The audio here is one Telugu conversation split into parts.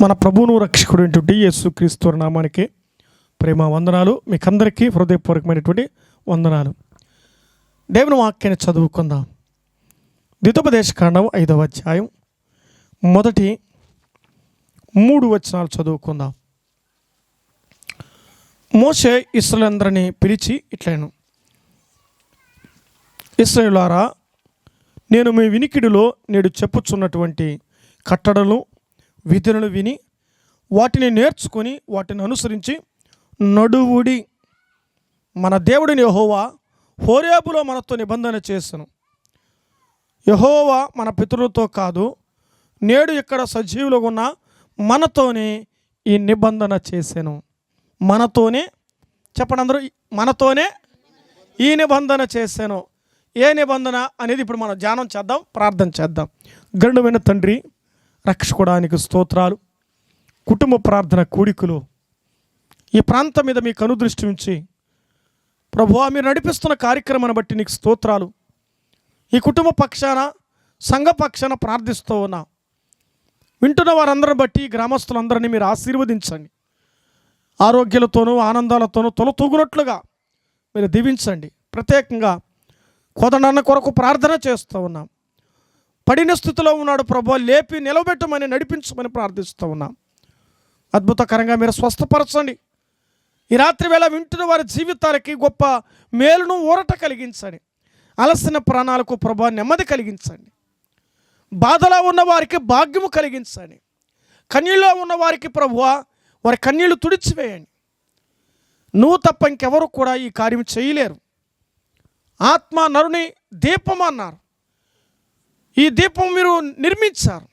మన ప్రభువును రక్షకుడైనటువంటి ఏంటంటే యేసుక్రీస్తు నామానికి ప్రేమ వందనాలు. మీకందరికీ హృదయపూర్వకమైనటువంటి వందనాలు. దేవుని వాక్యాన్ని చదువుకుందాం. ద్వితోపదేశ కాండం ఐదవ అధ్యాయం మొదటి మూడు వచనాలు చదువుకుందాం. మోసే ఇస్రాయలందరినీ పిలిచి ఇట్లను. ఇస్రాయేలారా నేను మీ వినికిడిలో నేడు చెప్పుచున్నటువంటి కట్టడలు విధులను విని వాటిని నేర్చుకొని వాటిని అనుసరించి నడువుడి. మన దేవుడిని యహోవా హోరేబులో మనతో నిబంధన చేసను యహోవా మన పితరులతో కాదు నేడు ఇక్కడ సజీవులుగా ఉన్న మనతోనే ఈ నిబంధన చేశాను. మనతోనే చెప్పండి అందరూ మనతోనే ఈ నిబంధన చేశాను. ఏ నిబంధన అనేది ఇప్పుడు మనం ధ్యానం చేద్దాం ప్రార్థన చేద్దాం. గండుమైన తండ్రి రక్షకుడానికి స్తోత్రాలు కుటుంబ ప్రార్థన కూడికలు ఈ ప్రాంతం మీద మీకు అనుదృష్టి ఉంచి ప్రభువా మీరు నడిపిస్తున్న కార్యక్రమాన్ని బట్టి నీకు స్తోత్రాలు. ఈ కుటుంబ పక్షాన సంఘ పక్షాన ప్రార్థిస్తూ ఉన్నా. వింటున్న వారందరిని బట్టి గ్రామస్తులందరినీ మీరు ఆశీర్వదించండి. ఆరోగ్యాలతోనూ ఆనందాలతోనూ తొలతూగునట్లుగా మీరు దీవించండి. ప్రత్యేకంగా కోదండన్న కొరకు ప్రార్థన చేస్తూ ఉన్నాం. పడిన స్థితిలో ఉన్నాడు ప్రభు. లేపి నిలబెట్టమని నడిపించమని ప్రార్థిస్తూ ఉన్నాం. అద్భుతకరంగా మీరు స్వస్థపరచండి. ఈ రాత్రి వేళ వింటున్న వారి జీవితాలకి గొప్ప మేలును ఊరట కలిగించండి. అలసిన ప్రాణాలకు ప్రభు నెమ్మది కలిగించండి. బాధలో ఉన్న వారికి భాగ్యము కలిగించండి. కన్నీళ్ళలో ఉన్న వారికి ప్రభువ వారి కన్నీళ్ళు తుడిచివేయండి. నువ్వు తప్ప ఇంకెవరు కూడా ఈ కార్యం చేయలేరు. ఆత్మ నరుని దీపం అన్నారు. ఈ దీపం మీరు నిర్మించారు.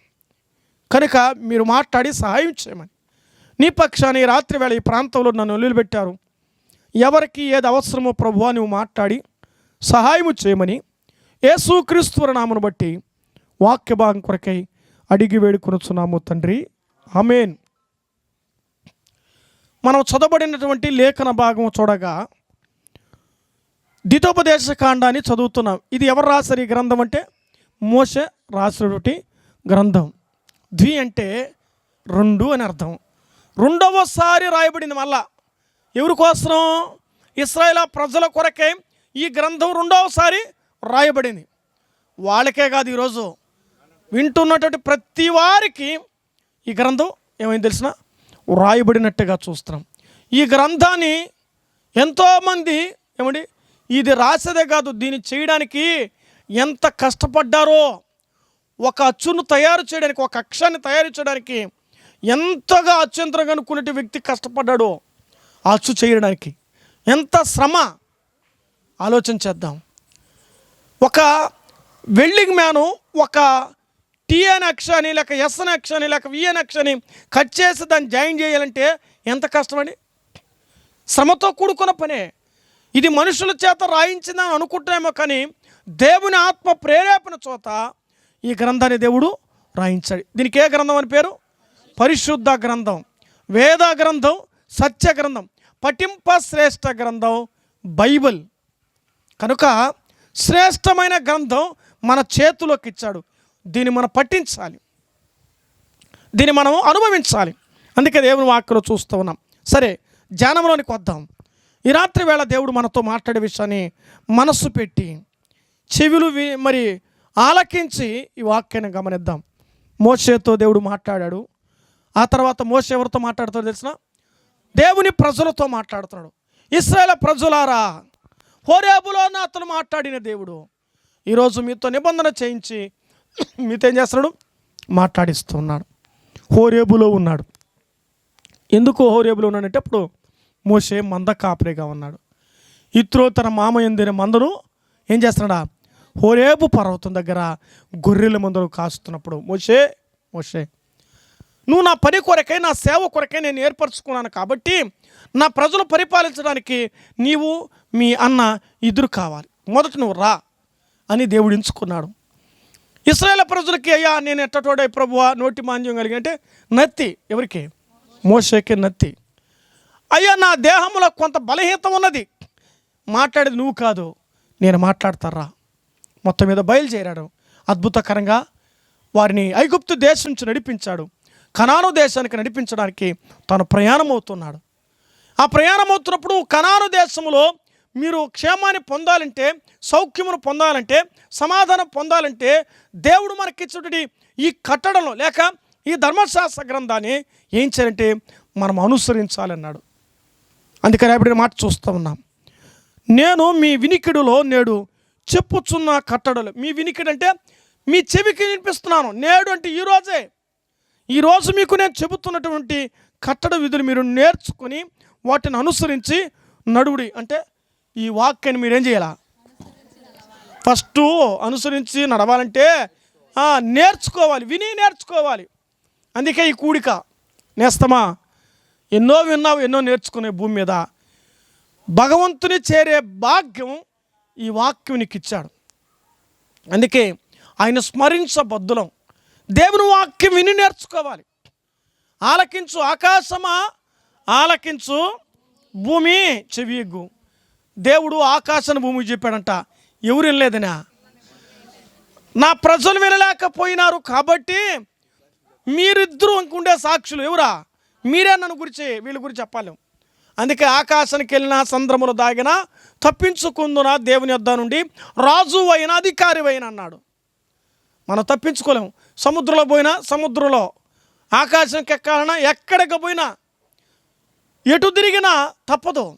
కనుక మీరు మాట్లాడి సహాయం చేయమని. నీ పక్షాన్ని ఈ రాత్రి వేళ ఈ ప్రాంతంలో నన్ను నిలబెట్టారు. ఎవరికి ఏది అవసరమో ప్రభు నువ్వు మాట్లాడి సహాయము చేయమని. యేసుక్రీస్తు నామను బట్టి వాక్య భాగం కొరకై అడిగి వేడుకొనుచున్నాము తండ్రి. ఆమేన్. మనం చదవబడినటువంటి లేఖన భాగం చూడగా దితోపదేశ కాండాన్ని చదువుతున్నాం. ఇది ఎవరు రాశారు ఈ గ్రంథం అంటే? మోస రాసినటువంటి గ్రంథం. ద్వి అంటే రెండు అని అర్థం. రెండవసారి రాయబడింది మళ్ళా. ఎవరి కోసం ఇస్రాయేల్ ప్రజల కొరకే ఈ గ్రంథం రెండవసారి రాయబడింది. వాళ్ళకే కాదు ఈరోజు. వింటున్నటువంటి ప్రతి వారికి ఈ గ్రంథం ఏమైంది తెలిసిన? రాయబడినట్టుగా చూస్తున్నాం. ఈ గ్రంథాన్ని ఎంతోమంది ఏమండి? ఇది రాసేదే కాదు దీన్ని చేయడానికి ఎంత కష్టపడ్డారో ఒక అచ్చును తయారు చేయడానికి ఒక అక్షరాన్ని తయారు చేయడానికి ఎంతగా అత్యంతరంగా అనుకునే వ్యక్తి కష్టపడ్డాడో ఆ అచ్చు చేయడానికి ఎంత శ్రమ ఆలోచన చేద్దాం. ఒక వెల్డింగ్ మ్యాను ఒక టీఎన్ అక్షని లేక ఎస్ఎన్ అక్షని లేక విఎన్ అక్షని కట్ చేసి దాన్ని జాయిన్ చేయాలంటే ఎంత కష్టమండి? శ్రమతో కూడుకున్న పనే. ఇది మనుషుల చేత రాయించిందని అనుకుంటున్నామో కానీ దేవుని ఆత్మ ప్రేరేపణ చోత ఈ గ్రంథాన్ని దేవుడు రాయించాడు. దీనికి ఏ గ్రంథం అని పేరు? పరిశుద్ధ గ్రంథం. వేద గ్రంథం సత్య గ్రంథం. పఠింప శ్రేష్ఠ గ్రంథం బైబిల్. కనుక శ్రేష్టమైన గ్రంథం మన చేతిలోకి ఇచ్చాడు. దీన్ని మనం పఠించాలి. దీన్ని మనం అనుభవించాలి. అందుకే దేవుని వాక్యలో చూస్తూ ఉన్నాం. సరే ధ్యానంలోనికి వద్దాం. ఈ రాత్రి వేళ దేవుడు మనతో మాట్లాడే విషయాన్ని మనస్సు పెట్టి చెవులు వి- మరి ఆలకించి ఈ వాక్యాన్ని గమనిద్దాం. మోసేతో దేవుడు మాట్లాడాడు. ఆ తర్వాత మోస ఎవరితో మాట్లాడుతాడో తెలిసిన? దేవుని ప్రజలతో మాట్లాడుతున్నాడు. ఇస్రాయేల్ ప్రజలారా హోరేబులో అతను మాట్లాడిన దేవుడు ఈరోజు మీతో నిబంధన చేయించి మీతో ఏం చేస్తున్నాడు? మాట్లాడిస్తున్నాడు. హోరేబులో ఉన్నాడు. ఎందుకు హోరేబులో ఉన్నాడంటే అప్పుడు మోసే మంద కాపరిగా ఉన్నాడు. ఇత్రో తన మామ ఎందిన మందను ఏం చేస్తున్నాడా? హోరేబు పర్వతం దగ్గర గొర్రెల మందను కాస్తున్నప్పుడు మోషే మోషే నువ్వు నా పని కొరకై నా సేవ కొరకై నేను ఏర్పరచుకున్నాను కాబట్టి నా ప్రజలు పరిపాలించడానికి నీవు మీ అన్న ఇద్దరు కావాలి. మొదట నువ్వు రా అని దేవుడు ఎంచుకున్నాడు. ఇస్రాయేల్ ప్రజలకి అయ్యా నేను ఎట్టటోడే ప్రభువా? నోటి మాంద్యం కలిగి అంటే నత్తి. ఎవరికి? మోషేకి నత్తి. అయ్యా నా దేహంలో కొంత బలహీనత ఉన్నది. మాట్లాడేది నువ్వు కాదు. నేను మాట్లాడతారా మొత్తం మీద బయలుదేరాడు. అద్భుతకరంగా వారిని ఐగుప్తు దేశం నుంచి నడిపించాడు. కనాను దేశానికి నడిపించడానికి తాను ప్రయాణం అవుతున్నాడు ఆ ప్రయాణం అవుతున్నప్పుడు కనాను దేశంలో మీరు క్షేమాన్ని పొందాలంటే సౌఖ్యమును పొందాలంటే సమాధానం పొందాలంటే దేవుడు మనకిచ్చినటువంటి ఈ కట్టడంలో లేక ఈ ధర్మశాస్త్ర గ్రంథాన్ని ఏం చేయాలంటే మనం అనుసరించాలన్నాడు. అందుకని రేపటి మాట చూస్తూ ఉన్నాం. నేను మీ వినికిడిలో నేడు చెప్పుచున్న కట్టడలు. మీ వినికిడంటే మీ చెవికి వినిపిస్తున్నాను. నేడు అంటే ఈరోజే ఈరోజు మీకు నేను చెబుతున్నటువంటి కట్టడ విధులు మీరు నేర్చుకుని వాటిని అనుసరించి నడువుడి. అంటే ఈ వాక్యాన్ని మీరేం చేయాలా? ఫస్ట్ అనుసరించి నడవాలంటే నేర్చుకోవాలి. విని నేర్చుకోవాలి. అందుకే ఈ కూడిక. నేస్తమా? ఎన్నో విన్నావు ఎన్నో నేర్చుకునే భూమి మీద. భగవంతుని చేరే భాగ్యం ఈ వాక్యం నీకు ఇచ్చాడు అందుకే ఆయన స్మరించబద్దులం. దేవుని వాక్యం విని నేర్చుకోవాలి. ఆలకించు ఆకాశమా? ఆలకించు భూమి చెవియగ్గు దేవుడు ఆకాశాన్ని భూమి చెప్పాడంట. ఎవరు వినలేదనా నా ప్రజలు వినలేకపోయినారు కాబట్టి మీరిద్దరూ ఇంకుండే సాక్షులు. ఎవరా? మీరే నన్ను గురించి వీళ్ళ గురించి చెప్పలేము అందుకే ఆకాశానికి వెళ్ళిన సంద్రములు దాగిన తప్పించుకుందున దేవుని యొద్ద నుండి? రాజు అయిన అధికారి అయిన అన్నాడు. మనం తప్పించుకోలేము. సముద్రంలో పోయినా సముద్రంలో. ఆకాశంకి ఎక్కాలన్నా ఎక్కడికి పోయినా ఎటు తిరిగినా తప్పదు.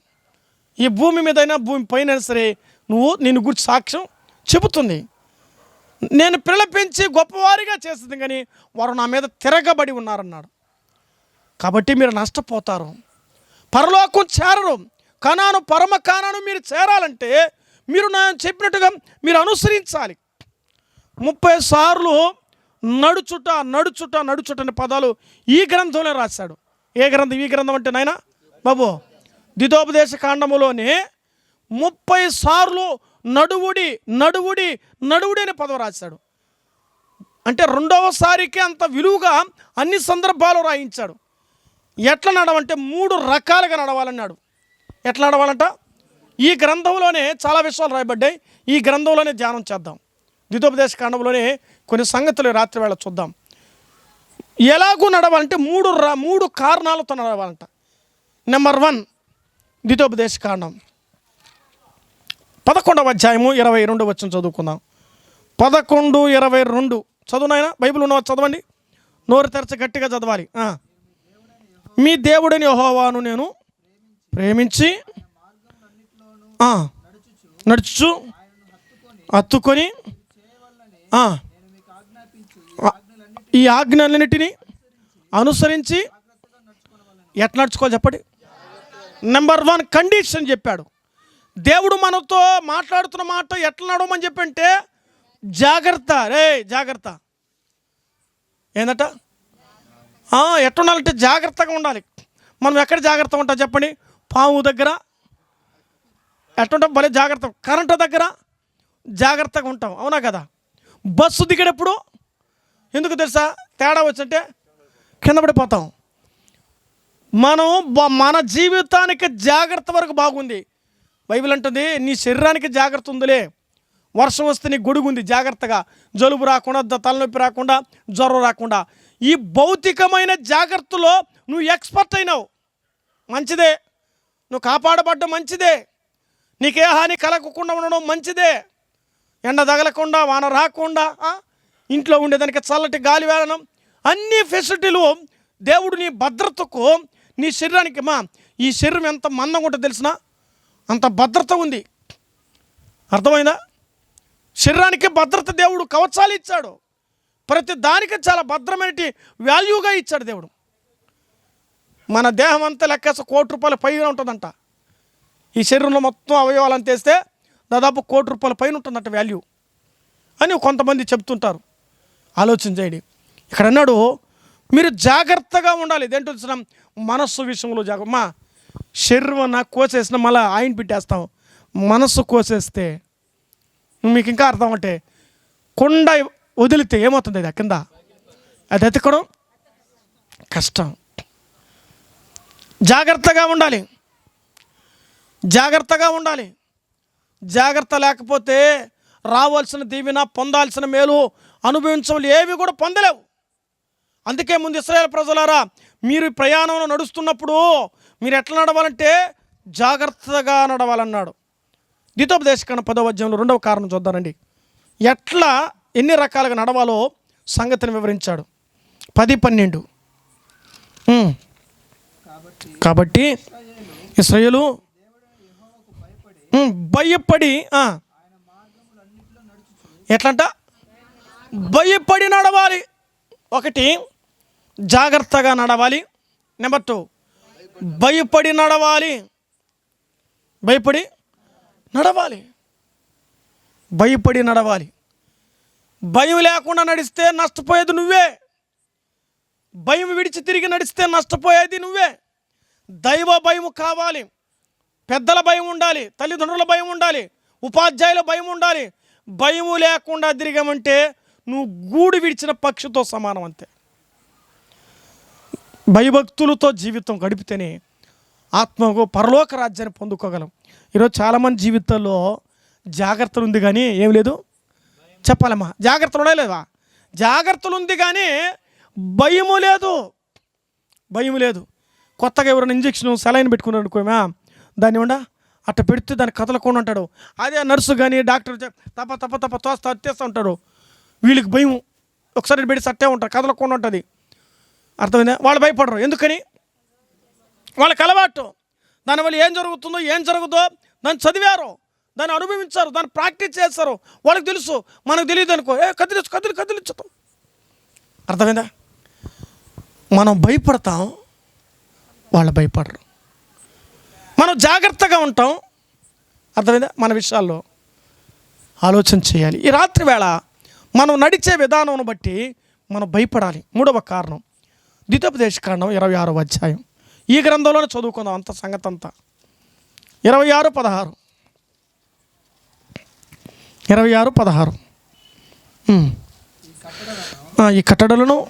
ఈ భూమి మీదైనా భూమి పైన సరే నువ్వు నేను గురించి సాక్ష్యం చెబుతుంది. నేను పిలపించి గొప్పవారిగా చేస్తుంది కానీ వారు నా మీద తిరగబడి ఉన్నారన్నాడు. కాబట్టి మీరు నష్టపోతారు. పరలోకం చేరరు. కణాను పరమ కానాను మీరు చేరాలంటే మీరు నేను చెప్పినట్టుగా మీరు అనుసరించాలి. ముప్పై సార్లు నడుచుట నడుచుట నడుచుట అనే పదాలు ఈ గ్రంథంలో రాశాడు. ఏ గ్రంథం? ఈ గ్రంథం అంటే నాయన? బాబు ద్వితోపదేశ కాండములోనే ముప్పై సార్లు నడువుడి నడువుడి నడువుడి అనే పదం రాశాడు. అంటే రెండవసారికి అంత విలువగా అన్ని సందర్భాలు రాయించాడు. ఎట్లా నడవంటే మూడు రకాలుగా నడవాలన్నాడు. ఎట్లా ఆడవాలంట ఈ గ్రంథంలోనే చాలా విషయాలు రాయబడ్డాయి. ఈ గ్రంథంలోనే ధ్యానం చేద్దాం. ద్వితోపదేశ కాండంలోనే కొన్ని సంగతులు రాత్రి వేళ చూద్దాం. ఎలాగూ నడవాలంటే మూడు రా మూడు కారణాలతో నడవాలంట. నెంబర్ వన్ ద్వితోపదేశ కాండం. పదకొండవ అధ్యాయము ఇరవై రెండు వచ్చిన చదువుకుందాం. పదకొండు ఇరవై రెండు. చదువునైనా బైబిల్ ఉన్న చదవండి. నోరు తెరచి గట్టిగా చదవాలి. మీ దేవుడిని యహోవాను నేను ప్రేమించి నడుచు హత్తుకొని ఈ ఆజ్ఞలన్నిటినీ అనుసరించి ఎట్లా నడుచుకోవాలి చెప్పండి? నెంబర్ వన్ కండిషన్ చెప్పాడు. దేవుడు మనతో మాట్లాడుతున్న మాట ఎట్లా నడవమని చెప్పంటే జాగ్రత్త రే జాగ్రత్త. ఏందట? ఎట్లా ఎట్లుండాలంటే జాగ్రత్తగా ఉండాలి. మనం ఎక్కడ జాగ్రత్తగా ఉంటాం చెప్పండి? పాము దగ్గర ఎట్లుంటాం భలే జాగ్రత్త. కరెంటు దగ్గర జాగ్రత్తగా ఉంటాం. అవునా కదా? బస్సు దిగేటప్పుడు ఎందుకు తెలుసా? తేడా వచ్చంటే కింద పడిపోతాం. మనం మన జీవితానికి జాగ్రత్త వరకు బాగుంది. బైబిల్ అంటుంది నీ శరీరానికి జాగ్రత్త ఉందిలే. వర్షం వస్తే నీ గొడుగుంది జాగ్రత్తగా. జలుబు రాకుండా తలనొప్పి రాకుండా జ్వరం రాకుండా. ఈ భౌతికమైన జాగ్రత్తలో నువ్వు ఎక్స్పర్ట్ అయినావు. మంచిదే. నువ్వు కాపాడబడ్డం మంచిదే. నీకే హాని కలగకుండా ఉండడం మంచిదే. ఎండ తగలకుండా వాన రాకుండా ఇంట్లో ఉండేదానికి చల్లటి గాలి వేలనం అన్ని ఫెసిలిటీలు దేవుడు నీ భద్రతకు నీ శరీరానికి మా ఈ శరీరం ఎంత మందంగా ఉంటుందో తెలిసిన? అంత భద్రత ఉంది. అర్థమైందా? శరీరానికి భద్రత దేవుడు కవచాలు ఇచ్చాడు. ప్రతి దానికి చాలా భద్రమైన వాల్యూగా ఇచ్చాడు దేవుడు. మన దేహం అంతా లెక్కేస్తే కోటి రూపాయల పైగా ఉంటుందంట. ఈ శరీరంలో మొత్తం అవయవాలు తెస్తే దాదాపు కోటి రూపాయల పైన ఉంటుందంట వాల్యూ అని కొంతమంది చెప్తుంటారు. ఆలోచన చేయండి. ఇక్కడ అన్నాడు మీరు జాగ్రత్తగా ఉండాలి. ఇదేంటో వచ్చిన మనస్సు విషయంలో జాగ్రత్త మా శరీరం నాకు కోసేసిన మళ్ళీ ఆయన పెట్టేస్తాం. మనస్సు కోసేస్తే మీకు ఇంకా అర్థం అంటే కొండ వదిలితే ఏమవుతుంది అది కింద? అది ఎతకడం కష్టం. జాగ్రత్తగా ఉండాలి. జాగ్రత్తగా ఉండాలి. జాగ్రత్త లేకపోతే రావాల్సిన దీవెన పొందాల్సిన మేలు అనుభవించవలు ఏవి కూడా పొందలేవు. అందుకే ముందు ఇస్రాయేల్ ప్రజలారా మీరు ప్రయాణంలో నడుస్తున్నప్పుడు మీరు ఎట్లా నడవాలంటే జాగ్రత్తగా నడవాలన్నాడు. ద్వితోపదేశకరణ పదవద్యంలో రెండవ కారణం చూద్దానండి ఎట్లా ఎన్ని రకాలుగా నడవాలో సంగతిని వివరించాడు. పది పన్నెండు. కాబట్టి ఇస్రయలు భయపడి ఎట్లంట? భయపడి నడవాలి. ఒకటి జాగ్రత్తగా నడవాలి. నెంబర్ టూ భయపడి నడవాలి. భయపడి నడవాలి. భయపడి నడవాలి. భయం లేకుండా నడిస్తే నష్టపోయేది నువ్వే. భయం విడిచి తిరిగి నడిస్తే నష్టపోయేది నువ్వే. దైవ భయం కావాలి. పెద్దల భయం ఉండాలి తల్లిదండ్రుల భయం ఉండాలి ఉపాధ్యాయుల భయం ఉండాలి. భయము లేకుండా తిరిగామంటే నువ్వు గూడు విడిచిన పక్షితో సమానం అంతే. భయభక్తులతో జీవితం గడిపితేనే ఆత్మకు పరలోక రాజ్యాన్ని పొందుకోగలం. ఈరోజు చాలామంది జీవితాల్లో జాగ్రత్తలు ఉంది కానీ ఏం లేదు. చెప్పాలమ్మా జాగ్రత్తలు ఉండలేవా జాగ్రత్తలు ఉంది కానీ భయము లేదు. భయం లేదు. కొత్తగా ఎవరైనా ఇంజక్షన్ సెలైన్ పెట్టుకున్నాడు అనుకోమా? దాన్ని ఉండా అట్ట పెడితే దాన్ని కదలకుండా ఉంటాడు. అదే నర్సు కానీ డాక్టర్ తప్ప తప్ప తప్ప తోస్తా అత్తేస్తూ ఉంటాడు. వీళ్ళకి భయం. ఒకసారి పెడితే సట్టే ఉంటారు కదలకుండా ఉంటుంది. అర్థమైందా? వాళ్ళు భయపడరు. ఎందుకని? వాళ్ళకి అలవాటు. దానివల్ల ఏం జరుగుతుందో ఏం జరుగుతుందో దాన్ని చదివారు. దాన్ని అనుభవించారు దాన్ని ప్రాక్టీస్ చేస్తారు వాళ్ళకి తెలుసు. మనకు తెలియదు అనుకో ఏ కదిలించు కదిలి కదిలించుతాం అర్థమైందా? మనం భయపడతాం. వాళ్ళు భయపడరు. మనం జాగ్రత్తగా ఉంటాం. అర్థమైందా? మన విషయాల్లో ఆలోచన చేయాలి. ఈ రాత్రి వేళ మనం నడిచే విధానం బట్టి మనం భయపడాలి. మూడవ కారణం. ద్వితోపదేశ కారణం ఇరవై ఆరో అధ్యాయం. ఈ గ్రంథంలోనే చదువుకుందాం అంత సంగతి అంతా ఇరవై ఆరు పదహారు. ఇరవై ఆరు పదహారు. ఈ కట్టడలను?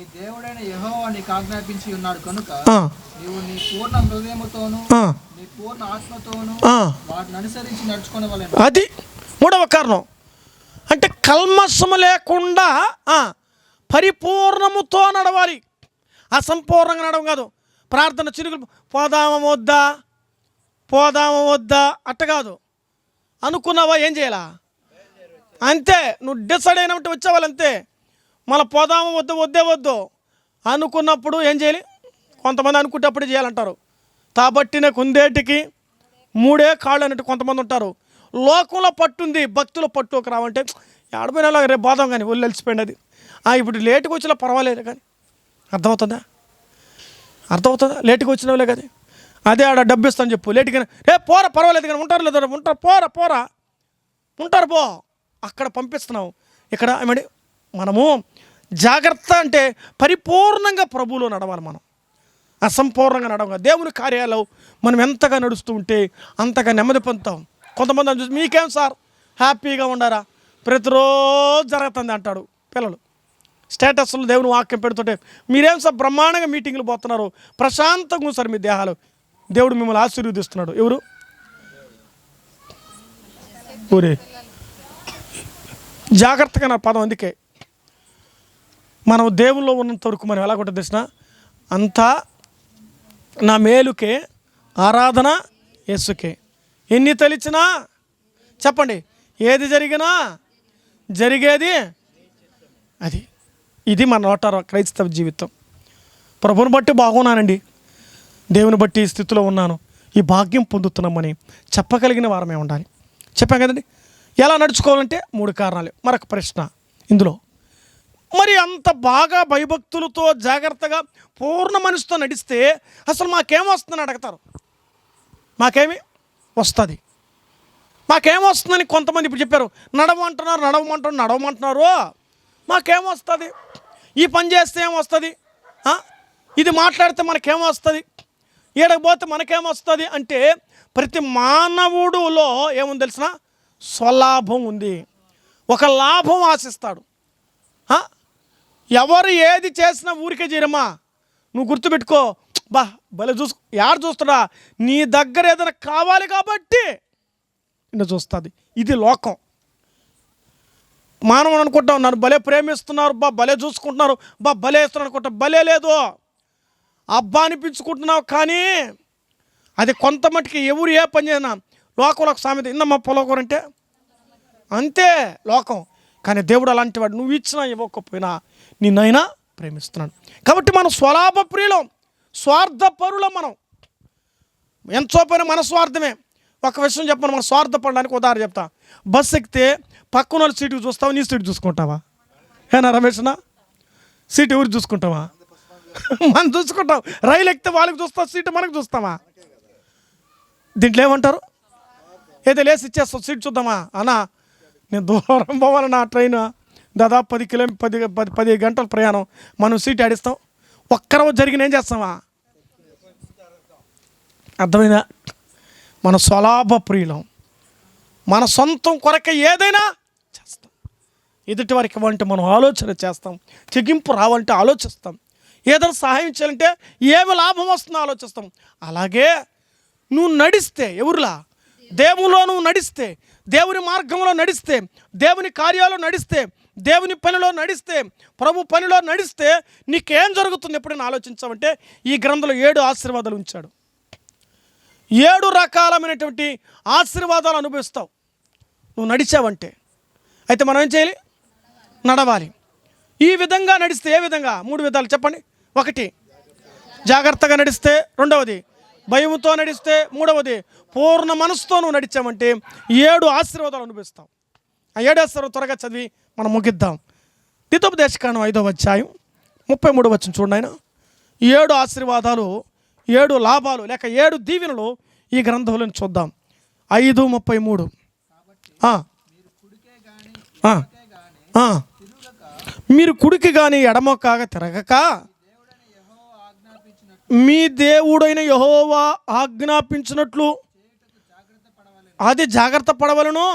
నీ దేవుడైన యెహోవా నీకు ఆజ్ఞాపించి ఉన్నాడు కనుక నీవు నీ పూర్ణ హృదయముతోను నీ పూర్ణ ఆత్మతోను. వాటిని అనుసరించి నడుచుకోవలను అది మూడవ కారణం. అంటే కల్మషము లేకుండా పరిపూర్ణముతో నడవాలి. అసంపూర్ణంగా నడవం కాదు. ప్రార్థన చిరుకులు పోదామా వద్దా? పోదామా వద్దా? అట్ట కాదు. అనుకున్నావా? ఏం చేయాలా? అంతే. నువ్వు డిసైడ్ అయినట్టు వచ్చేవాళ్ళు అంతే. మళ్ళీ పోదాము వద్దు వద్దే వద్దు. అనుకున్నప్పుడు ఏం చేయాలి? కొంతమంది అనుకుంటేప్పుడు చేయాలంటారు. తాబట్టిన కుందేటికి మూడే కాళ్ళు అన్నట్టు కొంతమంది ఉంటారు. లోకంలో పట్టుంది భక్తుల పట్టు ఒక రావంటే ఆడపోయినా రేపు బాధం కానీ ఒళ్ళు అలిసిపోయింది అది ఆ, ఇప్పుడు లేటుగా వచ్చినా పర్వాలేదు కానీ. అర్థమవుతుందా? అర్థమవుతుందా? లేటుగా వచ్చిన వాళ్ళే కదా అదే ఆడ డబ్బు ఇస్తాను చెప్పు. లేటుగా రే పోరా పర్వాలేదు కానీ ఉంటారు లేదా? ఉంటారు పోరా పోరా. ఉంటారు పో. అక్కడ పంపిస్తున్నావు. ఇక్కడ ఏమండి? మనము జాగ్రత్త అంటే పరిపూర్ణంగా ప్రభువులో నడవాలి మనం. అసంపూర్ణంగా నడవ దేవుని కార్యాలు మనం ఎంతగా నడుస్తూ ఉంటే అంతగా నెమ్మది పొందుతాం. కొంతమంది చూసి మీకేం సార్? హ్యాపీగా ఉండారా? ప్రతిరోజు జరుగుతుంది అంటాడు పిల్లలు. స్టేటస్లో దేవుని వాక్యం పెడుతుంటే మీరేం సార్ బ్రహ్మాండంగా మీటింగ్లు పోతున్నారు? ప్రశాంతంగా సార్ మీ దేహాలు. దేవుడు మిమ్మల్ని ఆశీర్వదిస్తున్నాడు. ఎవరు? ఊరే. జాగ్రత్తగా నా పదం అందుకే. మనం దేవుల్లో ఉన్నంత వరకు మనం ఎలా కొట్ట తెలిసిన అంతా నా మేలుకే ఆరాధన యేసుకే. ఎన్ని తలిచినా చెప్పండి ఏది జరిగినా జరిగేది అది. ఇది మన నోటారు క్రైస్తవ జీవితం. ప్రభుని బట్టి బాగున్నానండి. దేవుని బట్టి ఈ స్థితిలో ఉన్నాను. ఈ భాగ్యం పొందుతున్నామని చెప్పగలిగిన వారమే ఉండాలి. చెప్పాం కదండి? ఎలా నడుచుకోవాలంటే మూడు కారణాలు. మరొక ప్రశ్న. ఇందులో మరి అంత బాగా భయభక్తులతో జాగ్రత్తగా పూర్ణ మనసుతో నడిస్తే అసలు మాకేం వస్తుందని అడుగుతారు? మాకేమి వస్తుంది. మాకేం వస్తుందని కొంతమంది ఇప్పుడు చెప్పారు నడవమంటున్నారు నడవమంటున్నారు నడవమంటున్నారు మాకేం వస్తుంది? ఈ పని చేస్తే ఏం వస్తుంది? ఇది మాట్లాడితే మనకేం వస్తుంది? మనకేమొస్తుంది పోతే మనకేం వస్తుంది? అంటే ప్రతి మానవుడులో ఏముంది తెలిసిన? స్వలాభం ఉంది. ఒక లాభం ఆశిస్తాడు. ఎవరు ఏది చేసినా ఊరికే చేయరమ్మా. నువ్వు గుర్తుపెట్టుకో. బా భలే చూసు యారు చూస్తున్నా నీ దగ్గర ఏదైనా కావాలి కాబట్టి నిన్ను చూస్తుంది. ఇది లోకం. మానవుడు అనుకుంటాం నన్ను భలే ప్రేమిస్తున్నారు బా భలే చూసుకుంటున్నారు బా భలే ఇస్తున్నారు అనుకుంటా భలే లేదు. అబ్బా అనిపించుకుంటున్నావు కానీ అది కొంత ఎవరు ఏ పని చేసినా లోకంలో ఒక సామెత ఇందమ్మా పొలకూరంటే అంతే లోకం. కానీ దేవుడు అలాంటి వాడు నువ్వు ఇచ్చినా ఇవ్వకపోయినా నిన్నైనా ప్రేమిస్తున్నాడు కాబట్టి మనం స్వలాభ ప్రియులం స్వార్థపరులం మనం. ఎంతో మన స్వార్థమే ఒక విషయం చెప్పను మన స్వార్థపడడానికి ఉదాహరణ చెప్తా. బస్సు ఎక్కితే పక్కన వాళ్ళ సీటుకి చూస్తావా నీ సీటు చూసుకుంటావా? ఏనా రమేష్నా సీటు ఎవరు చూసుకుంటావా? మనం చూసుకుంటాం. రైలు ఎక్కితే వాళ్ళకి చూస్తాం సీటు మనకు చూస్తామా దీంట్లో ఏమంటారు? ఏదో లేసి ఇచ్చేస్తాం సీట్ చూద్దామా? అన్నా నేను దూరం పోవాలన్నా ట్రైన్ దాదాపు పది కిలో పది పది పది గంటల ప్రయాణం మనం సీట్ ఆడిస్తాం. ఒక్కరవ జరిగిన ఏం చేస్తామా? అర్థమైందా? మన స్వలాభ ప్రియులం. మన సొంతం కొరక ఏదైనా చేస్తాం. ఎదుటి వారికి ఇవ్వాలంటే మనం ఆలోచన చేస్తాం. తెగింపు రావాలంటే ఆలోచిస్తాం. ఏదైనా సహాయం చేయాలంటే ఏమి లాభం వస్తుందో ఆలోచిస్తాం. అలాగే నువ్వు నడిస్తే ఎవరులా? దేవులో నువ్వు నడిస్తే దేవుని మార్గంలో నడిస్తే దేవుని కార్యాలు నడిస్తే దేవుని పనిలో నడిస్తే ప్రభు పనిలో నడిస్తే నీకేం జరుగుతుంది ఎప్పుడైనా ఆలోచించామంటే ఈ గ్రంథంలో ఏడు ఆశీర్వాదాలు ఉంచాడు. ఏడు రకాలమైనటువంటి ఆశీర్వాదాలు అనుభవిస్తావు. నువ్వు నడిచావంటే. అయితే మనం ఏం చేయాలి? నడవాలి. ఈ విధంగా నడిస్తే ఏ విధంగా? మూడు విధాలు చెప్పండి. ఒకటి జాగ్రత్తగా నడిస్తే రెండవది భయముతో నడిస్తే మూడవది పూర్ణ మనసుతో నువ్వు నడిచామంటే ఏడు ఆశీర్వాదాలు అనుభవిస్తావు. ఆ ఏడు ఆశీర్వాదం త్వరగా చదివి మనం ముగిద్దాం. దితోపదేశకాండం ఐదవ అధ్యాయం ముప్పై మూడు వచ్చిన చూడండి ఆయన. ఏడు ఆశీర్వాదాలు ఏడు లాభాలు లేక ఏడు దీవెనలు ఈ గ్రంథంలో చూద్దాం. ఐదు ముప్పై మూడు. మీరు కుడికి కానీ ఎడమ కాగా తిరగక మీ దేవుడైన యహోవా ఆజ్ఞాపించినట్లు అది జాగ్రత్త పడవలను.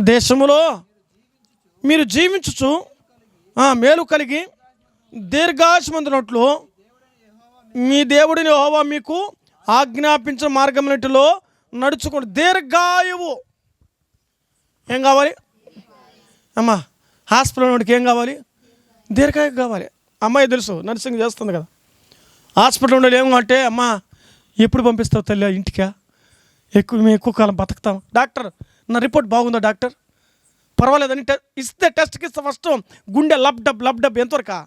దేశములో మీరు జీవించుచు మేలు కలిగి దీర్ఘాశమందునట్లు మీ దేవుడిని హోవా మీకు ఆజ్ఞాపించిన మార్గంలో నడుచుకోండి దీర్ఘాయువు. ఏం కావాలి? అమ్మా హాస్పిటల్ వాడికి ఏం కావాలి? దీర్ఘాయువు కావాలి. అమ్మాయి తెలుసు నర్సింగ్ చేస్తుంది కదా. హాస్పిటల్ ఉండాలి ఏమంటే అమ్మా ఎప్పుడు పంపిస్తావు తల్లి ఇంటికా? ఎక్కువ మేము ఎక్కువ కాలం బతుకుతాం. డాక్టర్ నా రిపోర్ట్ బాగుందా డాక్టర్? పర్వాలేదని టె ఇస్తే టెస్ట్కి ఇస్తే ఫస్ట్ గుండె లబ్ డబ్ లబ్ డబ్ ఎంతవరకు?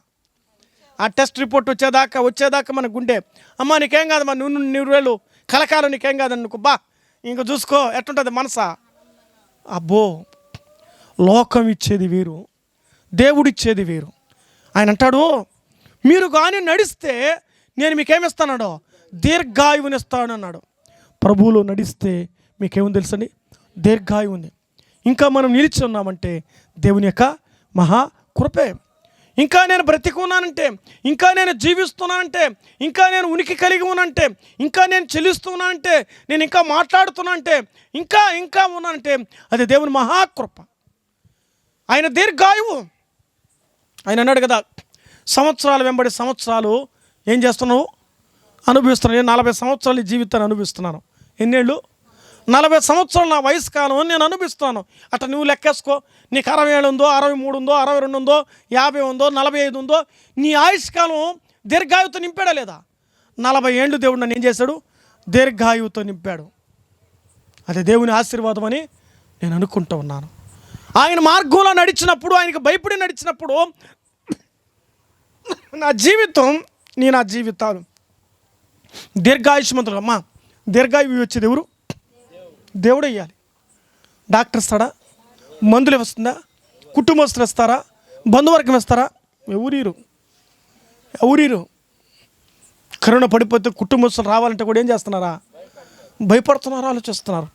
ఆ టెస్ట్ రిపోర్ట్ వచ్చేదాకా వచ్చేదాకా మన గుండె. అమ్మా నీకేం కాదు మా నువ్వు నువ్వు వేలు. కలకాలం నీకేం కాదు అనుకో బా ఇంకా చూసుకో ఎట్టుంటుంది మనసా? అబ్బో లోకం ఇచ్చేది వీరు దేవుడిచ్చేది వేరు. ఆయన అంటాడు మీరు కానీ నడిస్తే నేను మీకేమిస్తానాడో దీర్ఘాయువునిస్తాను అన్నాడు ప్రభువులో నడిస్తే మీకేముంది తెలుసండి? దీర్ఘాయువు ఉంది. ఇంకా మనం నిలిచి ఉన్నామంటే దేవుని యొక్క మహా కృపే. ఇంకా నేను బ్రతికున్నానంటే ఇంకా నేను జీవిస్తున్నానంటే ఇంకా నేను ఉనికి కలిగి ఉన్నానంటే ఇంకా నేను చెల్లిస్తున్నానంటే నేను ఇంకా మాట్లాడుతున్నానంటే ఇంకా ఇంకా ఉన్నానంటే అది దేవుని మహాకృప ఆయన దీర్ఘాయువు. ఆయన అన్నాడు కదా సంవత్సరాలు వెంబడి సంవత్సరాలు ఏం చేస్తున్నావు? అనుభవిస్తున్నాను నేను నలభై సంవత్సరాలు జీవితాన్ని అనుభవిస్తున్నాను. ఎన్నేళ్ళు? నలభై సంవత్సరాలు నా వయసు కాలం అని నేను అనిపిస్తాను అట్లా నువ్వు లెక్కేసుకో. నీకు అరవై ఏడు ఉందో అరవై మూడు ఉందో అరవై రెండు ఉందో యాభై ఉందో నలభై ఐదు ఉందో నీ ఆయుష్కాలం దీర్ఘాయువుతో నింపాడా లేదా? నలభై ఏళ్ళు దేవుడు నన్ను ఏం చేశాడు? దీర్ఘాయువుతో నింపాడు. అది దేవుని ఆశీర్వాదం అని నేను అనుకుంటూ ఉన్నాను. ఆయన మార్గంలో నడిచినప్పుడు ఆయనకు భయపడి నడిచినప్పుడు నా జీవితం నీ నా జీవితాలు. దీర్ఘాయుష్మంతుడు అమ్మా దీర్ఘాయువు వచ్చేది ఎవరు దేవుడు ఇవ్వాలి డాక్టర్ ఇస్తాడా మందులు ఇస్తుందా కుటుంబస్తులు ఇస్తారా? బంధువర్గం ఇస్తారా? ఎవరీరు? ఎవరీరు? కరోనా పడిపోతే కుటుంబస్తులు రావాలంటే కూడా ఏం చేస్తున్నారా? భయపడుతున్నారు ఆలోచిస్తున్నారు.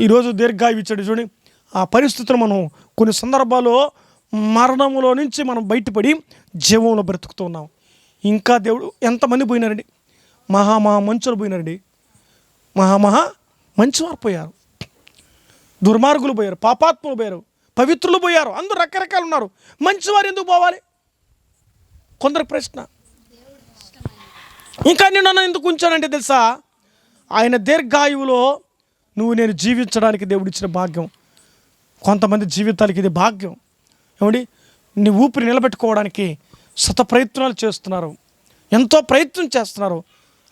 ఈరోజు దీర్ఘాయువు ఇచ్చాడు చూడండి ఆ పరిస్థితులు మనం కొన్ని సందర్భాల్లో మరణంలో నుంచి మనం బయటపడి జీవంలో బ్రతుకుతూ ఉన్నాం. ఇంకా దేవుడు ఎంతమంది పోయినారండి? మహామహా మంచులు పోయినారండి. మహామహా మంచివారు పోయారు. దుర్మార్గులు పోయారు పాపాత్ములు పోయారు పవిత్రులు పోయారు అందరూ రకరకాలు ఉన్నారు. మంచివారు ఎందుకు పోవాలి? కొందరు ప్రశ్న. ఇంకా నేను నన్ను ఎందుకు ఉంచానంటే తెలుసా? ఆయన దీర్ఘాయువులో నువ్వు నేను జీవించడానికి దేవుడిచ్చిన భాగ్యం. కొంతమంది జీవితాలకి ఇది భాగ్యం. ఏమండి? నీ ఊపిరి నిలబెట్టుకోవడానికి శత ప్రయత్నాలు చేస్తున్నారు. ఎంతో ప్రయత్నం చేస్తున్నారు.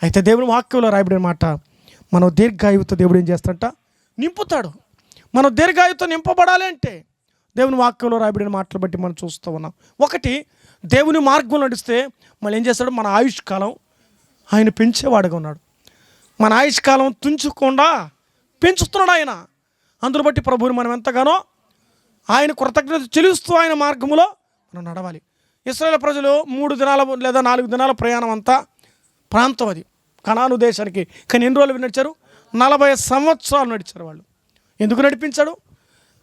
అయితే దేవుని వాక్యంలో రాయబడిన మాట మనం దీర్ఘాయువుతో దేవుడు ఏం చేస్తాడంట? నింపుతాడు. మనం దీర్ఘాయువుతో నింపబడాలి అంటే దేవుని వాక్యంలో రాబడిన మాటలు బట్టి మనం చూస్తూ ఉన్నాం. ఒకటి దేవుని మార్గంలో నడిస్తే మళ్ళీ ఏం చేస్తాడు? మన ఆయుష్కాలం ఆయన పెంచేవాడుగా ఉన్నాడు. మన ఆయుష్కాలం తుంచకుండా పెంచుతున్నాడు ఆయన. అందును బట్టి ప్రభువుని మనం ఎంతగానో ఆయన కృతజ్ఞత చెలుస్తూ ఆయన మార్గములో మనం నడవాలి. ఇస్రాయేల్ ప్రజలు మూడు దినాల లేదా నాలుగు దినాల ప్రయాణం అంతా ప్రాంతం అది. కణాను దేశానికి కానీ ఎన్ని రోజులు నడిచారు? నలభై సంవత్సరాలు నడిచారు వాళ్ళు. ఎందుకు నడిపించాడు?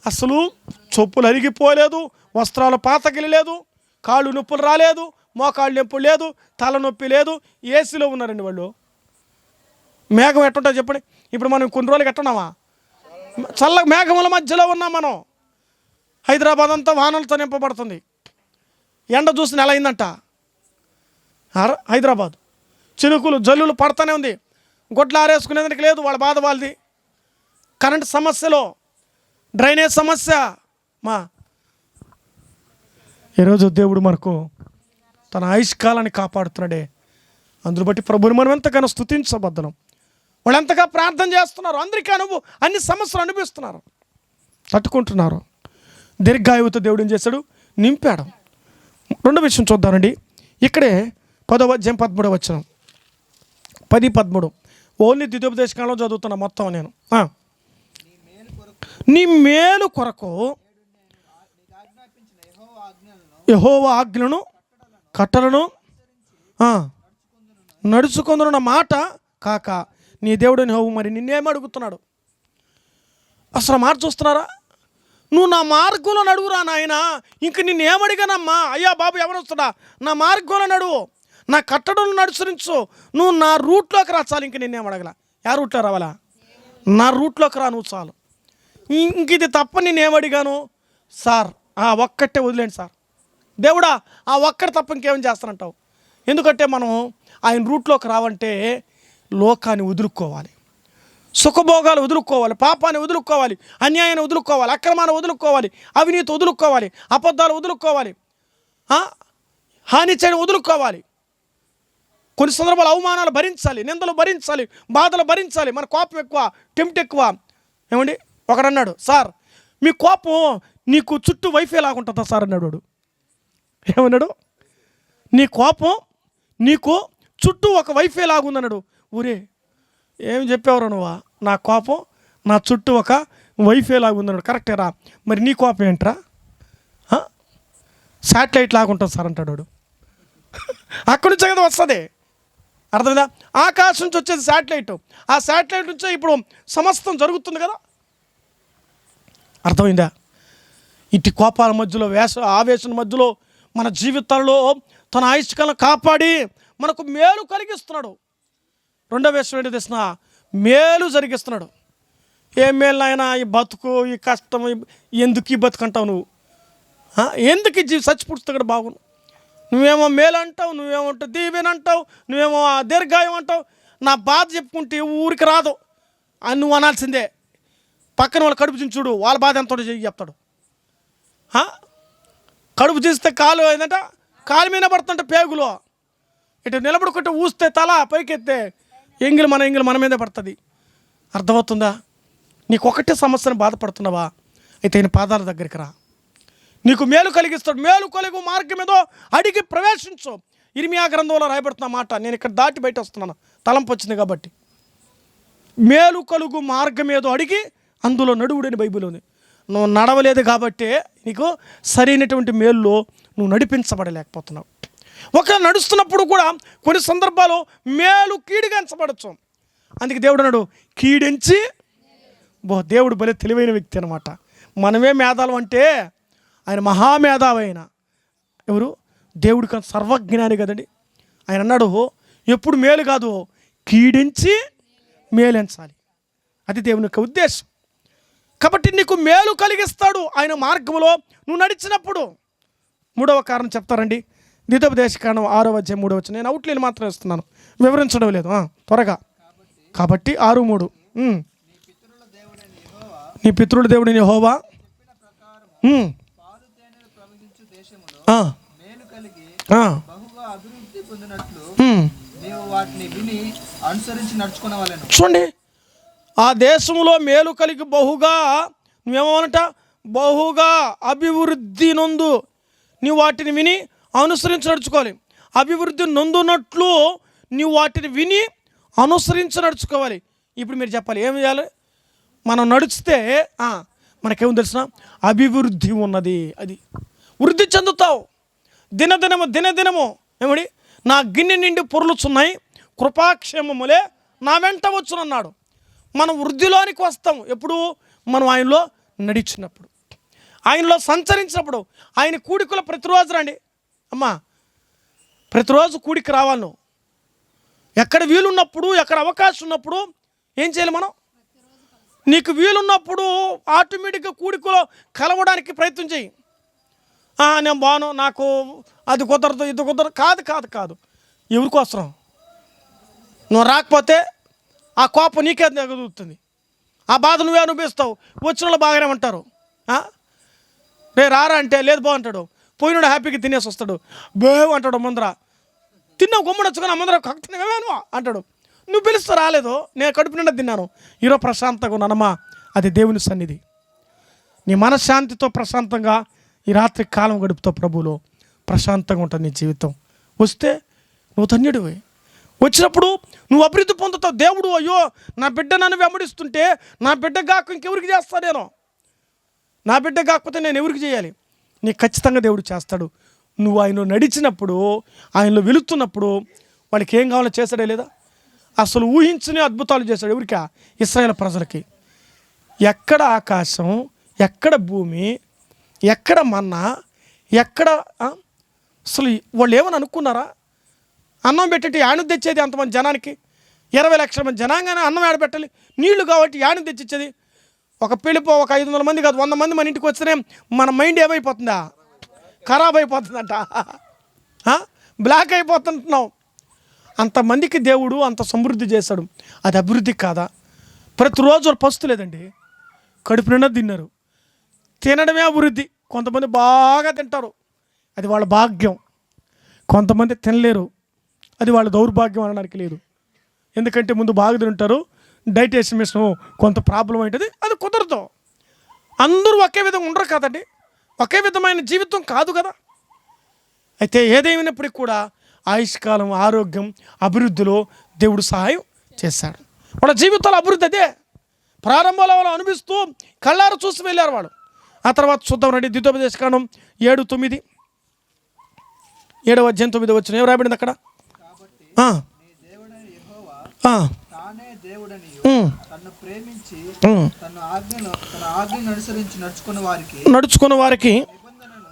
అసలు చొప్పులు అరిగిపోలేదు వస్త్రాలు పాతగిలేదు కాళ్ళు నొప్పులు రాలేదు మోకాళ్ళు నొప్పులు లేదు తలనొప్పి లేదు ఏసీలో ఉన్నారండి వాళ్ళు. మేఘం ఎట్టుంటో చెప్పండి. ఇప్పుడు మనం కొన్ని రోజులు ఎట్టున్నామా చల్ల మేఘముల మధ్యలో ఉన్నాం మనం. హైదరాబాద్ అంతా వానలతో నింపబడుతుంది. ఎండ చూసి నెల అయిందంట. హైదరాబాద్. చినుకులు జల్లులు పడతానే ఉంది. గొడ్లు ఆరేసుకునేదానికి లేదు వాళ్ళ బాధ వాళ్ళది. కరెంట్ సమస్యలో డ్రైనేజ్ సమస్య మా. ఈరోజు దేవుడు మనకు తన ఆయుష్కాలాన్ని కాపాడుతున్నాడే. అందును బట్టి ప్రభుని మనం ఎంతగానో స్థుతించబద్దనం వాళ్ళు ఎంతగా ప్రార్థన చేస్తున్నారు? అందరికీ అనుభవం అన్ని సమస్యలు అనిపిస్తున్నారు తట్టుకుంటున్నారు. దీర్ఘాయువుతో దేవుడు ఏం చేశాడు? నింపాడు. రెండో విషయం చూద్దామండి. ఇక్కడే పదవ అధ్యాయం పదమూడవ వచ్చినాం పది పదమూడు. ఓన్లీ ద్వితోపదేశ కాలం చదువుతున్నా మొత్తం నేను. నీ మేలు కొరకు యహోవ ఆజ్ఞలను కట్టలను ఆ, మాట కాక నీ దేవుడు యెహోవా మరి నిన్నేం అడుగుతున్నాడు? అసలు మాట చూస్తున్నారా? నువ్వు నా మార్గంలో నడువురా నాయన. ఇంక నిన్నేమడిగానమ్మా అయ్యా బాబు ఎవరు వస్తున్నా నా మార్గంలో నడువు. నా కట్టడం నడుచురించు నువ్వు నా రూట్లోకి రా చాలు ఇంక నేనేం అడగల. యా రూట్లో రావాలా? నా రూట్లోకి రా నువ్వు చాలు. ఇంక ఇది తప్ప నేనేమడిగాను సార్ ఆ ఒక్కటే వదిలేండి సార్. దేవుడా ఆ ఒక్కటి తప్ప ఇంకేం చేస్తానంటావు? ఎందుకంటే మనం ఆయన రూట్లోకి రావంటే లోకాన్ని వదులుకోవాలి. సుఖభోగాలు వదులుకోవాలి పాపాన్ని వదులుకోవాలి అన్యాయాన్ని వదులుకోవాలి అక్రమాన్ని వదులుకోవాలి అవినీతి వదులుకోవాలి అబద్ధాలు వదులుకోవాలి హాని చేయడం వదులుకోవాలి. కొన్ని సందర్భాలు అవమానాలు భరించాలి నిందలు భరించాలి బాధలు భరించాలి. మన కోపం ఎక్కువ టెంప్ట్ ఎక్కువ. ఏమండి? ఒకడన్నాడు సార్ మీ కోపం నీకు చుట్టూ వైఫై లాగుంటుందా సార్? అన్నాడు వాడు. ఏమన్నాడు? నీ కోపం నీకు చుట్టూ ఒక వైఫై లాగుందన్నాడు ఊరే ఏం చెప్పేవారు నువ్వా? నా కోపం నా చుట్టూ ఒక వైఫై లాగుందన్నాడు కరెక్టేరా మరి నీ కోపం ఏంట్రా? శాటిలైట్ లాగుంటుంది సార్ అంటాడు వాడు. అక్కడి నుంచి కదా వస్తుంది. అర్థమైందా? ఆకాశం నుంచి వచ్చేది శాటిలైట్. ఆ శాటిలైట్ నుంచే ఇప్పుడు సమస్తం జరుగుతుంది కదా? అర్థమైందా? ఇటు కోపాల మధ్యలో వేస ఆవేశం మధ్యలో మన జీవితాల్లో తన ఆయుష్కాలను కాపాడి మనకు మేలు కలిగిస్తున్నాడు. రెండో విషయం ఏంటి తెలిసిన? మేలు జరిగిస్తున్నాడు. ఏ మేలు అయినా ఈ బతుకు ఈ కష్టం ఎందుకు ఈ బతుకంటావు నువ్వు? ఎందుకు ఈ జీవి కూడా బాగున్నావు నువ్వేమో మేలు అంటావు నువ్వేమో దీవెన్ అంటావు నువ్వేమో ఆ దీర్ఘాయం అంటావు. నా బాధ చెప్పుకుంటే ఊరికి రాదు. అని నువ్వు అనాల్సిందే. పక్కన వాళ్ళు కడుపు చూడు వాళ్ళ బాధ ఎంత చెయ్యి చెప్తాడు. కడుపు చూస్తే కాలు ఏంటంట కాలు మీద పడుతుంట పేగులో. ఇటు నిలబడుకుంటే ఊస్తే తల పైకెత్తే ఎంగిలి మన ఎంగిలి మన మీదే పడుతుంది. అర్థమవుతుందా? నీకు సమస్యను బాధపడుతున్నావా? అయితే ఆయన పాదాల దగ్గరికి రా. నీకు మేలు కలిగిస్తాడు. మేలు కలిగు మార్గం ఏదో అడిగి ప్రవేశించు. ఇరిమియా గ్రంథంలో రాయబడుతున్న మాట నేను ఇక్కడ దాటి బయట వస్తున్నాను. తలంపు వచ్చింది కాబట్టి. మేలు కలుగు మార్గం ఏదో అడిగి అందులో నడువుడని బైబిల్ ఉంది. నువ్వు నడవలేదు కాబట్టే నీకు సరైనటువంటి మేలులో నువ్వు నడిపించబడలేకపోతున్నావు. ఒక నడుస్తున్నప్పుడు కూడా కొన్ని సందర్భాలు మేలు కీడిగించబడచ్చు అందుకే దేవుడు అన్నాడు కీడించి బో దేవుడు భలే తెలివైన వ్యక్తి అనమాట మనమే మేధాలు అంటే ఆయన మహామేధావైన. ఎవరు? దేవుడికి సర్వజ్ఞాని కదండి. ఆయన అన్నాడు ఎప్పుడు మేలు కాదు కీడించి మేలెంచాలి. అది దేవుని యొక్క ఉద్దేశం. కాబట్టి నీకు మేలు కలిగిస్తాడు ఆయన మార్గంలో నువ్వు నడిచినప్పుడు. మూడవ కారణం చెప్తారండి. ద్వితోపదేశ కారణం ఆరో అధ్యాయం మూడో వచ్చి నేను అవుట్లైన్ మాత్రం ఇస్తున్నాను వివరించడం లేదు. త్వరగా. కాబట్టి ఆరు మూడు. నీ పితృల దేవుడిని హోవా చెప్పిన ఉమ్, పాలు తేనెలు ప్రవహించు దేశములో ఆ, మేలు కలిగి ఆ, బహుగా అభివృద్ధి పొందినట్లు ఉమ్. నీవు వాటిని విని అనుసరించి నడుచుకునవలెను చూడండి. ఆ దేశంలో మేలు కలిగి బహుగా నువ్వేమనంట? బహుగా అభివృద్ధి నొందు నీవు వాటిని విని అనుసరించి నడుచుకోవాలి. అభివృద్ధి నొందునట్లు నీవు వాటిని విని అనుసరించి నడుచుకోవాలి. ఇప్పుడు మీరు చెప్పాలి ఏం చేయాలి? మనం నడిస్తే ఆ, మనకేం తెలిసిన? అభివృద్ధి ఉన్నది అది. వృద్ధి చెందుతావు. దినదినము దినదినము ఏమిడి నా గిన్నె నిండి పొరులుచున్నాయి. కృపాక్షేమములే నా వెంట వచ్చునన్నాడు. మనం వృద్ధిలోనికి వస్తాం ఎప్పుడు? మనం ఆయనలో నడిచినప్పుడు. ఆయనలో సంచరించినప్పుడు. ఆయన కూడికలో ప్రతిరోజు రండి. అమ్మా ప్రతిరోజు కూడికి రావాలి నువ్వు. ఎక్కడ వీలున్నప్పుడు ఎక్కడ అవకాశం ఉన్నప్పుడు ఏం చేయాలి మనం? నీకు వీలున్నప్పుడు ఆటోమేటిక్గా కూడికలో కలవడానికి ప్రయత్నం చేయి. నేను బాను నాకు అది కుదరదు ఇది కుదరదు. కాదు కాదు కాదు. ఎవరికోసం నువ్వు రాకపోతే ఆ కోపం నీకే ఎదుగుతుంది ఆ బాధ నువ్వే అనుభవిస్తావు. వచ్చిన వాళ్ళు బాగానే ఉంటారు. రే రారా అంటే లేదు బాగుంటాడు పోయినాడు హ్యాపీగా తినేసి వస్తాడు. బేవ్ అంటాడు ముందర. తిన్నావు గుమ్మడొచ్చుకొని ముందర కక్కుతున్నావేమో అంటాడు. నువ్వు పిలుస్తే రాలేదు. నేను కడుపు నిండా తిన్నాను. ఈరోజు ప్రశాంతంగా ఉన్నానమ్మా. అది దేవుని సన్నిధి. నీ మనశ్శాంతితో ప్రశాంతంగా ఈ రాత్రి కాలం గడుపుతావు ప్రభువులో ప్రశాంతంగా ఉంటుంది నీ జీవితం. వస్తే నువ్వు ధన్యుడివి. వచ్చినప్పుడు నువ్వు అభివృద్ధి పొందుతావు. దేవుడు అయ్యో నా బిడ్డ నన్ను వెంబడిస్తుంటే నా బిడ్డ కాక ఇంకెవరికి చేస్తా నేను? నా బిడ్డ కాకపోతే నేను ఎవరికి చేయాలి? నీకు ఖచ్చితంగా దేవుడు చేస్తాడు. నువ్వు ఆయనలో నడిచినప్పుడు ఆయనలో వెలుతున్నప్పుడు వాళ్ళకి ఏం కావాలో చేశాడే లేదా? అసలు ఊహించని అద్భుతాలు చేశాడు. ఎవరికా? ఇస్రాయేల్ ప్రజలకి. ఎక్కడ ఆకాశం ఎక్కడ భూమి ఎక్కడ మన్నా ఎక్కడ అసలు వాళ్ళు ఏమని అనుకున్నారా? అన్నం పెట్టేటి యాను తెచ్చేది అంతమంది జనానికి? ఇరవై లక్షల మంది జనాంగానే అన్నం ఆడబెట్టాలి నీళ్ళు కాబట్టి యాను తెచ్చిచ్చేది? ఒక పెళ్ళిపో ఒక ఐదు వందల మంది కాదు వంద మంది మన ఇంటికి వస్తేనే మన మైండ్ ఏమైపోతుందా? ఖరాబ్ అయిపోతుందంట. బ్లాక్ అయిపోతుంటున్నాం. అంతమందికి దేవుడు అంత సమృద్ధి చేశాడు. అది అభివృద్ధి కాదా? ప్రతిరోజు పస్తు లేదండి కడుపు నిండా తిన్నారు. తినడమే అభివృద్ధి. కొంతమంది బాగా తింటారు. అది వాళ్ళ భాగ్యం. కొంతమంది తినలేరు. అది వాళ్ళ దౌర్భాగ్యం అనడానికి లేదు. ఎందుకంటే ముందు బాగా తింటారు. డైటేషన్ మిషన్ కొంత ప్రాబ్లం అవుతుంది అది కుదరదు. అందరూ ఒకే విధంగా ఉండరు కదండి. ఒకే విధమైన జీవితం కాదు కదా. అయితే ఏదేమైనప్పటికీ కూడా ఆయుష్కాలం ఆరోగ్యం అభివృద్ధిలో దేవుడు సహాయం చేశాడు. వాళ్ళ జీవితాల అభివృద్ధి అదే. ప్రారంభంలో వాళ్ళు అనిపిస్తూ కళ్ళారు చూసి వెళ్ళారు వాళ్ళు. ఆ తర్వాత చూద్దాం రండి. ద్వితోపదేశకాండం ఏడు తొమ్మిది. ఏడవ అధ్యాయం తొమ్మిది వచ్చిన ఏం రాబడింది అక్కడ? నడుచుకున్న వారికి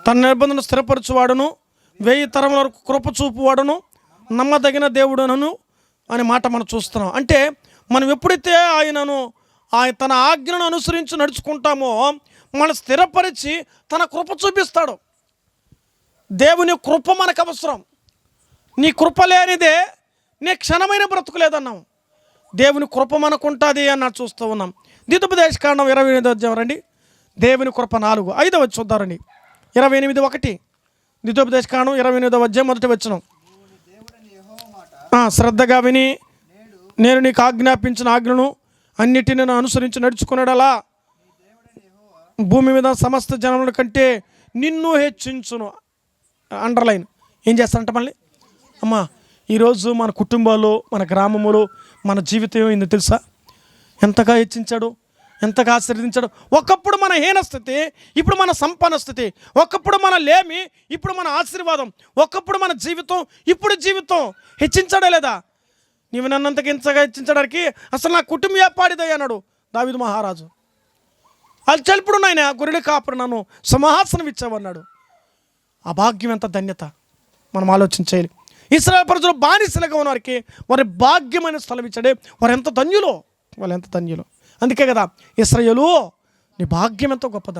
తన నిబంధన స్థిరపరచువాడును వెయ్యి తరం వరకు కృప చూపువాడును నమ్మదగిన దేవుడునను అనే మాట మనం చూస్తున్నాం. అంటే మనం ఎప్పుడైతే ఆయనను ఆయన తన ఆజ్ఞను అనుసరించి నడుచుకుంటామో మనం స్థిరపరిచి తన కృప చూపిస్తాడు. దేవుని కృప మనకు అవసరం. నీ కృప లేనిదే నీ క్షణమైన బ్రతుకు లేదన్నాం దేవుని కృప మనకుంటుంది అన్నట్టు చూస్తూ ఉన్నాం. ద్వితోపదేశ కారణం ఇరవై ఎనిమిది అధ్యాయం రండి. దేవుని కృప నాలుగు. ఐదవ చూద్దారండి ఇరవై ఎనిమిది ఒకటి. ద్వితోపదేశ కాండం ఇరవై ఎనిమిదవ అధ్యాయం మొదటి వచ్చినాం శ్రద్ధగా విని నేను నీకు ఆజ్ఞాపించిన ఆజ్ఞను అన్నిటిని అనుసరించి నడుచుకున్నాడలా భూమి మీద సమస్త జనముల కంటే నిన్ను హెచ్చించును. అండర్లైన్. ఏం చేస్తారంట మళ్ళీ? అమ్మా ఈరోజు మన కుటుంబాలు మన గ్రామములు మన జీవితం ఏందో తెలుసా? ఎంతగా హెచ్చించాడు ఎంతగా ఆశీర్వదించాడు. ఒకప్పుడు మన హీన స్థితి ఇప్పుడు మన సంపన్న స్థితి ఒకప్పుడు మన లేమి ఇప్పుడు మన ఆశీర్వాదం ఒకప్పుడు మన జీవితం ఇప్పుడు జీవితం హెచ్చించాడా లేదా? నీవు నన్నంతకి ఇంతగా హెచ్చించడానికి అసలు నా కుటుంబం ఏపాడిదయ్య అన్నాడు దావిదు మహారాజు. అది చల్పుడు నాయన గొర్రెలు కాపుడు నన్ను సింహాసనం ఇచ్చావన్నాడు. ఆ భాగ్యం ఎంత ధన్యత? మనం ఆలోచించాలి ఇస్రాయల్ ప్రజలు బానిసలుగా ఉన్నవారికి వారి భాగ్యమైన స్థలం ఇచ్చాడే. వారు ఎంత ధన్యులో? వాళ్ళు ఎంత ధన్యులు? అందుకే కదా ఇస్రాయలు నీ భాగ్యం ఎంతో గొప్ప